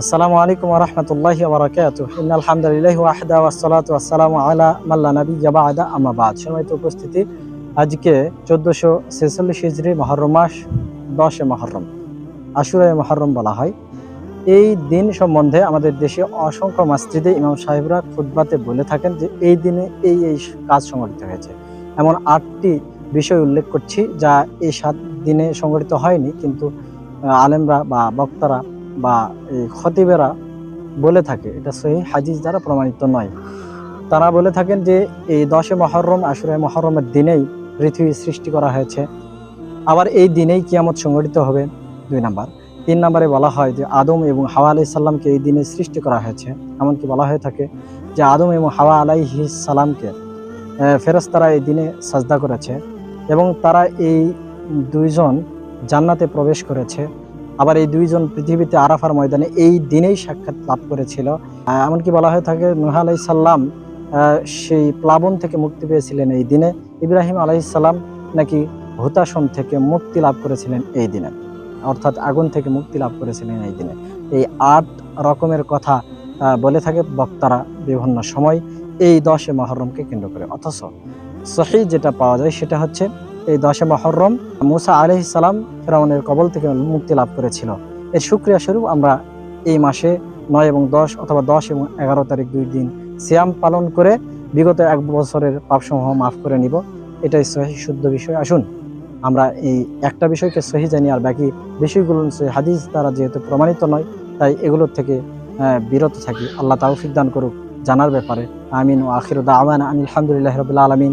আসসালামু আলাইকুম রহমতুল্লাহ বরকাত আলহামদুলিল্লাহ ওয়াহদা ওয়াসালাত ওয়াসালামু আলা মাল্লা নবী জাবাদা আমাবাদ সময়ত উপস্থিতি, আজকে চোদ্দোশো ছেচল্লিশ হিজড়ি মহরম মাস, দশে মহরম, আশুরায় মহরম বলা হয়। এই দিন সম্বন্ধে আমাদের দেশে অসংখ্য মসজিদে ইমাম সাহেবরা খুতবাতে বলে থাকেন যে এই দিনে এই এই কাজ সংগঠিত হয়েছে। এমন আটটি বিষয় উল্লেখ করছি যা এই সাত দিনে সংগঠিত হয়নি, কিন্তু আলেমরা বা বক্তারা বা এই খতিবেরা বলে থাকে, এটা সহি হাজিজ দ্বারা প্রমাণিত নয়। তারা বলে থাকেন যে, এই দশে মহরম, আশুরায় মহরমের দিনেই পৃথিবী সৃষ্টি করা হয়েছে। আবার এই দিনেই কিয়ামত সংগঠিত হবে, দুই নাম্বার। তিন নম্বরে বলা হয় যে, আদম এবং হাওয়া আলাই সাল্লামকে এই দিনে সৃষ্টি করা হয়েছে। এমনকি বলা হয়ে থাকে যে, আদম এবং হাওয়া আলাইহি সালামকে ফেরস্তারা এই দিনে সাজদা করেছে এবং তারা এই দুইজন জান্নাতে প্রবেশ করেছে। আবার এই দুইজন পৃথিবীতে আরাফার ময়দানে এই দিনেই সাক্ষাৎ লাভ করেছিল। এমনকি বলা হয়ে থাকে নুহা আলাই সাল্লাম সেই প্লাবন থেকে মুক্তি পেয়েছিলেন এই দিনে। ইব্রাহিম আলাইসাল্লাম নাকি হুতাসন থেকে মুক্তি লাভ করেছিলেন এই দিনে। অর্থাৎ আগুন থেকে মুক্তি লাভ করেছিলেন এই দিনে। এই আট রকমের কথা বলে থাকে বক্তারা বিভিন্ন সময়। এই দশে মহরমকে কেন্দ্র করে। অথচ সহি যেটা পাওয়া যায় সেটা হচ্ছে এই দশে মহরম মুসা আলহি সালাম ফেরাউনের কবল থেকে মুক্তি লাভ করেছিল। এর সুক্রিয়া স্বরূপ আমরা এই মাসে নয় এবং দশ অথবা দশ এবং এগারো তারিখ দুই দিন সিয়াম পালন করে বিগত এক বছরের পাপসমূহ মাফ করে নিব। এটাই সহি শুদ্ধ বিষয়। আসুন, আমরা এই একটা বিষয়কে সহি জানি আর বাকি বিষয়গুলো হাদিস দ্বারা যেহেতু প্রমাণিত নয়, তাই এগুলোর থেকে বিরত থাকি। আল্লাহ তাওফিক দান করুক জানার ব্যাপারে। আমিন ও আখির দাওয়ান আলহামদুলিল্লাহ রবিল্লা আলমিন।